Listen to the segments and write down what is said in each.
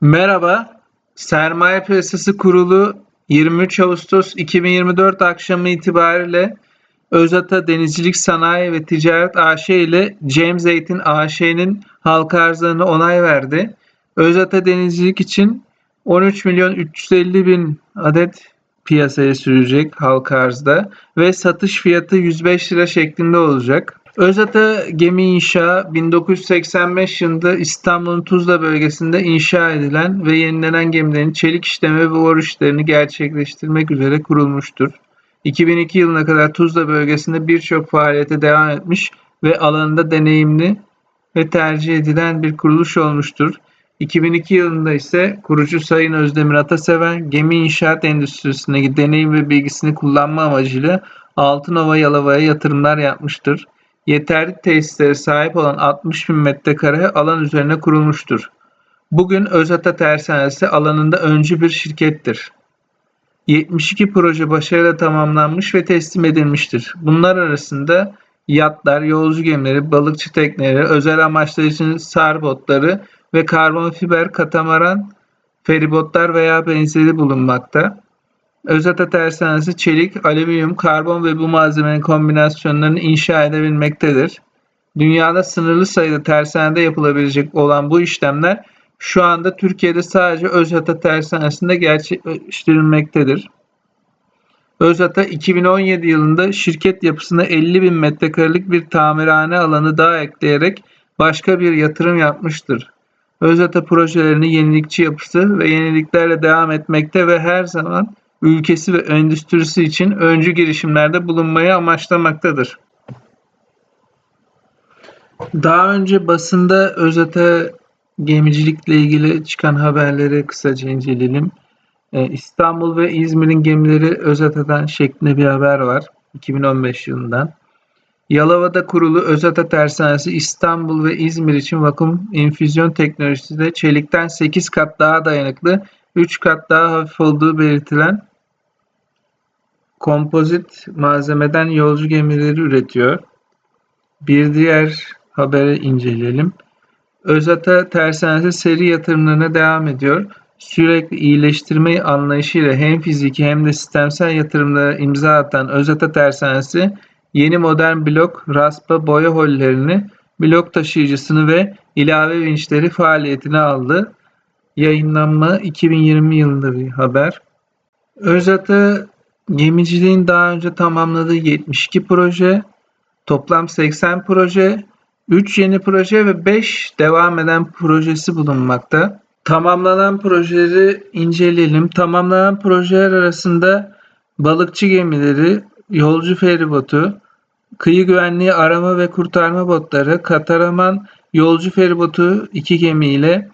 Merhaba, Sermaye Piyasası Kurulu 23 Ağustos 2024 akşamı itibariyle Özata Denizcilik Sanayi ve Ticaret AŞ ile James Zeytin AŞ'nin halka arzlarına onay verdi. Özata Denizcilik için 13 milyon 350 bin adet piyasaya sürecek halka arzda ve satış fiyatı 105 lira şeklinde olacak. Özata Gemi İnşa 1985 yılında İstanbul'un Tuzla bölgesinde inşa edilen ve yenilenen gemilerin çelik işleme ve boru işlerini gerçekleştirmek üzere kurulmuştur. 2002 yılına kadar Tuzla bölgesinde birçok faaliyete devam etmiş ve alanında deneyimli ve tercih edilen bir kuruluş olmuştur. 2002 yılında ise kurucu Sayın Özdemir Ataseven gemi inşaat endüstrisindeki deneyim ve bilgisini kullanma amacıyla Altınova Yalova'ya yatırımlar yapmıştır. Yeterli tesislere sahip olan 60 bin metrekare alan üzerine kurulmuştur. Bugün Özata Tersanesi alanında öncü bir şirkettir. 72 proje başarıyla tamamlanmış ve teslim edilmiştir. Bunlar arasında yatlar, yolcu gemileri, balıkçı tekneleri, özel amaçlar için sar botları ve karbon fiber katamaran feribotlar veya benzeri bulunmakta. Özata tersanesi çelik, alüminyum, karbon ve bu malzemenin kombinasyonlarını inşa edebilmektedir. Dünyada sınırlı sayıda tersanede yapılabilecek olan bu işlemler şu anda Türkiye'de sadece Özata tersanesinde gerçekleştirilmektedir. Özata 2017 yılında şirket yapısına 50 bin metrekarelik bir tamirhane alanı daha ekleyerek başka bir yatırım yapmıştır. Özata projelerini yenilikçi yapısı ve yeniliklerle devam etmekte ve her zaman ülkesi ve endüstrisi için öncü girişimlerde bulunmayı amaçlamaktadır. Daha önce basında Özata gemicilikle ilgili çıkan haberleri kısaca inceleyelim. Ee, İstanbul ve İzmir'in gemileri Özata'dan şeklinde bir haber var 2015 yılından. Yalova'da kurulu Özata Tersanesi İstanbul ve İzmir için vakum infüzyon teknolojisiyle çelikten 8 kat daha dayanıklı, 3 kat daha hafif olduğu belirtilen kompozit malzemeden yolcu gemileri üretiyor. Bir diğer haberi inceleyelim. Özata Tersanesi seri yatırımlarına devam ediyor. Sürekli iyileştirme anlayışıyla hem fiziki hem de sistemsel yatırımlara imza atan Özata Tersanesi yeni modern blok, raspa boya hollerini, blok taşıyıcısını ve ilave vinçleri faaliyetine aldı. Yayınlanma 2020 yılında bir haber. Özata gemiciliğin daha önce tamamladığı 72 proje, toplam 80 proje, 3 yeni proje ve 5 devam eden projesi bulunmakta. Tamamlanan projeleri inceleyelim. Tamamlanan projeler arasında balıkçı gemileri, yolcu feribotu, kıyı güvenliği arama ve kurtarma botları, Kataraman yolcu feribotu iki gemiyle,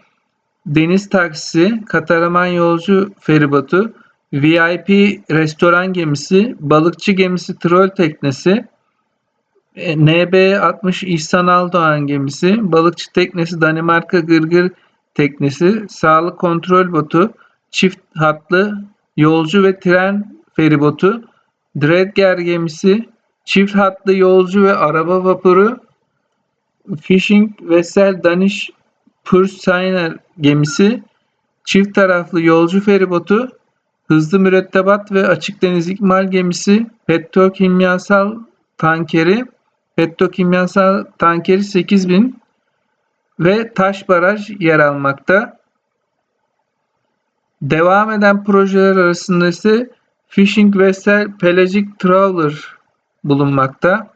deniz taksisi, Kataraman yolcu feribotu, VIP restoran gemisi, balıkçı gemisi trol teknesi, e, NB60 İhsan Aldoğan gemisi, balıkçı teknesi Danimarka Gırgır teknesi, sağlık kontrol botu, çift hatlı yolcu ve tren feribotu, Dredger gemisi, çift hatlı yolcu ve araba vapuru, Fishing Vessel Danish Purseiner gemisi, çift taraflı yolcu feribotu, hızlı mürettebat ve açık deniz ikmal gemisi, petrokimyasal tankeri, petrokimyasal tankeri 8000 ve taş baraj yer almakta. Devam eden projeler arasında ise Fishing Vessel Pelagic Trawler bulunmakta.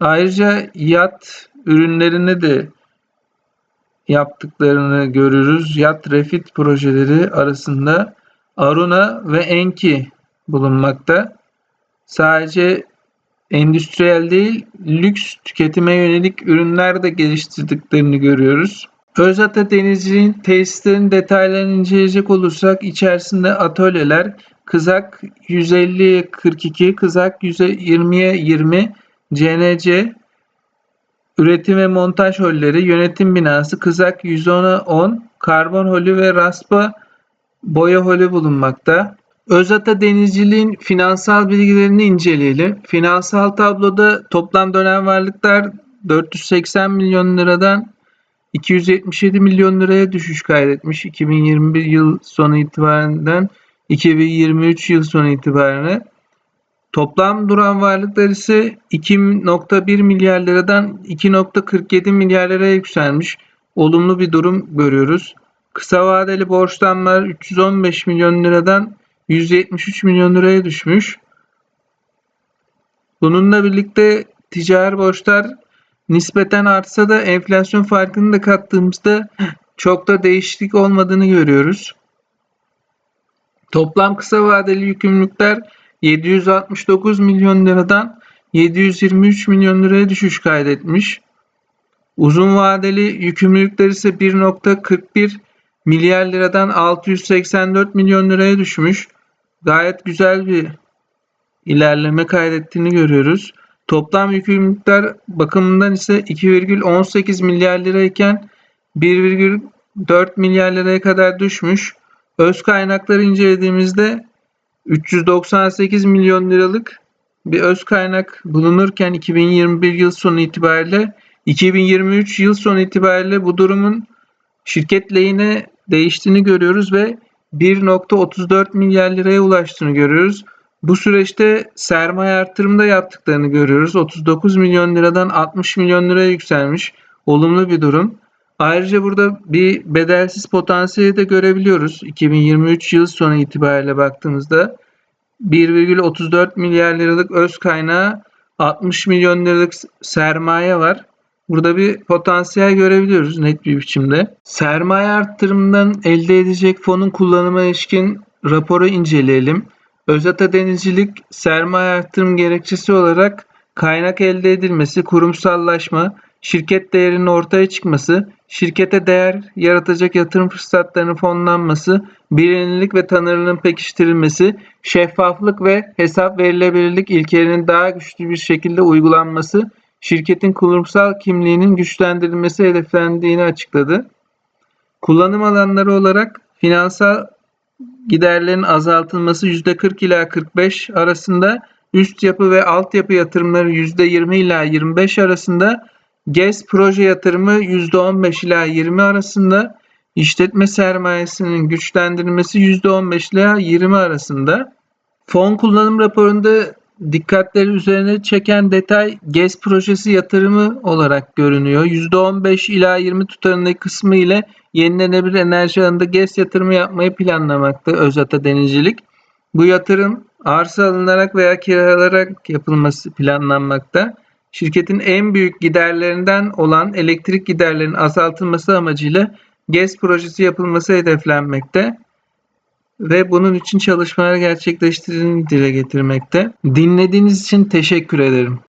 Ayrıca yat ürünlerini de yaptıklarını görürüz. Yat refit projeleri arasında Aruna ve Enki bulunmakta. Sadece endüstriyel değil, lüks tüketime yönelik ürünler de geliştirdiklerini görüyoruz. Özata Denizci'nin tesislerin detaylarını inceleyecek olursak içerisinde atölyeler, kızak 150'ye 42, kızak 20'ye 20, CNC, üretim ve montaj holleri, yönetim binası, kızak 110'a 10, karbon holü ve raspa boya holü bulunmakta. Özata Denizciliğin finansal bilgilerini inceleyelim. Finansal tabloda toplam dönem varlıklar 480 milyon liradan 277 milyon liraya düşüş kaydetmiş 2021 yıl sonu itibarinden 2023 yıl sonu itibariyle. Toplam duran varlıklar ise 2.1 milyar liradan 2.47 milyar liraya yükselmiş. Olumlu bir durum görüyoruz. Kısa vadeli borçlanmalar 315 milyon liradan 173 milyon liraya düşmüş. Bununla birlikte ticari borçlar nispeten artsa da enflasyon farkını da kattığımızda çok da değişiklik olmadığını görüyoruz. Toplam kısa vadeli yükümlülükler 769 milyon liradan 723 milyon liraya düşüş kaydetmiş. Uzun vadeli yükümlülükler ise 1.41 milyar liradan 684 milyon liraya düşmüş. Gayet güzel bir ilerleme kaydettiğini görüyoruz. Toplam yükümlülükler bakımından ise 2,18 milyar lirayken 1,4 milyar liraya kadar düşmüş. Öz kaynakları incelediğimizde 398 milyon liralık bir öz kaynak bulunurken 2021 yıl sonu itibariyle 2023 yıl sonu itibariyle bu durumun şirket lehine değiştiğini görüyoruz ve 1.34 milyar liraya ulaştığını görüyoruz. Bu süreçte sermaye artırımı da yaptıklarını görüyoruz. 39 milyon liradan 60 milyon liraya yükselmiş. Olumlu bir durum. Ayrıca burada bir bedelsiz potansiyeli de görebiliyoruz. 2023 yıl sonu itibariyle baktığımızda 1,34 milyar liralık öz kaynağı 60 milyon liralık sermaye var. Burada bir potansiyel görebiliyoruz net bir biçimde. Sermaye arttırımından elde edecek fonun kullanıma ilişkin raporu inceleyelim. Özata Denizcilik sermaye arttırım gerekçesi olarak kaynak elde edilmesi, kurumsallaşma, şirket değerinin ortaya çıkması, şirkete değer yaratacak yatırım fırsatlarının fonlanması, bilinirlik ve tanınırlığın pekiştirilmesi, şeffaflık ve hesap verilebilirlik ilkelerinin daha güçlü bir şekilde uygulanması, şirketin kurumsal kimliğinin güçlendirilmesi hedeflendiğini açıkladı. Kullanım alanları olarak finansal giderlerin azaltılması %40 ila 45 arasında, üst yapı ve altyapı yatırımları %20 ila 25 arasında, GES proje yatırımı %15 ila 20 arasında, işletme sermayesinin güçlendirilmesi %15 ila 20 arasında. Fon kullanım raporunda dikkatleri üzerine çeken detay GES projesi yatırımı olarak görünüyor. %15 ila 20 tutarındaki kısmı ile yenilenebilir enerji alanında GES yatırımı yapmayı planlamakta Özata Denizcilik. Bu yatırım arsa alınarak veya kiralanarak yapılması planlanmakta. Şirketin en büyük giderlerinden olan elektrik giderlerinin azaltılması amacıyla GES projesi yapılması hedeflenmekte ve bunun için çalışmalar gerçekleştirildiğini dile getirmekte. Dinlediğiniz için teşekkür ederim.